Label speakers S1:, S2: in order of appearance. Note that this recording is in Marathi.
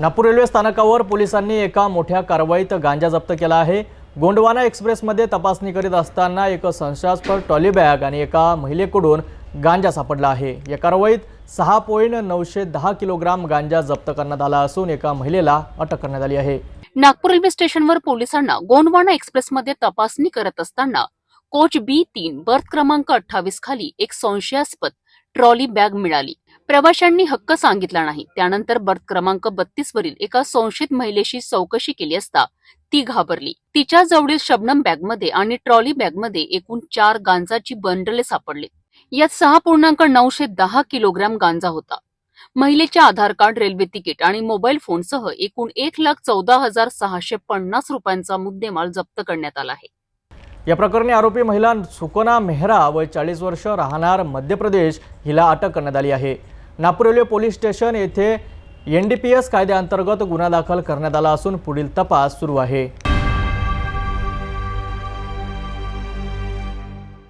S1: नागपूर रेल्वे स्थानकावर पोलिसांनी एका मोठ्या कारवाईत गांजा जप्त केला आहे. गोंडवाना एक्सप्रेसमध्ये तपासणी करीत असताना एक संशयास्पद ट्रॉली बॅग आणि एका महिलेकडून गांजा सापडला आहे. या कारवाईत सहा पॉईंट नऊशे दहा किलोग्राम गांजा जप्त करण्यात आला असून एका महिलेला अटक करण्यात आली आहे.
S2: नागपूर रेल्वे स्टेशनवर पोलिसांना गोंडवाना एक्सप्रेसमध्ये तपासणी करत असताना कोच बी तीन बर्थ क्रमांक अठ्ठावीस खाली एक संशयास्पद ट्रॉली बॅग मिळाली. प्रवाशांनी हक्क सांगितला नाही. त्यानंतर बर्थ क्रमांक बत्तीस वरील एका संशयित महिलेशी चौकशी केली असता ती घाबरली. तिच्या जवळील शबनम बॅगमध्ये आणि ट्रॉली बॅगमध्ये एकूण चार गांजाची बंडले सापडली. यात सहा पूर्णांक नऊशे दहा किलोग्रॅम गांजा होता. महिलेचे आधार कार्ड रेल्वे तिकीट आणि मोबाईल फोनसह एकूण एक लाख चौदा हजार सहाशे पन्नास रुपयांचा मुद्देमाल जप्त करण्यात आला आहे.
S1: या प्रकरणी आरोपी महिला सुकना मेहरा वय चाळीस वर्ष राहणार मध्य प्रदेश हिला अटक करण्यात आली आहे. नागपूर पोलीस स्टेशन येथे एन डी पी एस कायद्याअंतर्गत गुन्हा दाखल करण्यात आला असून पुढील तपास सुरू आहे.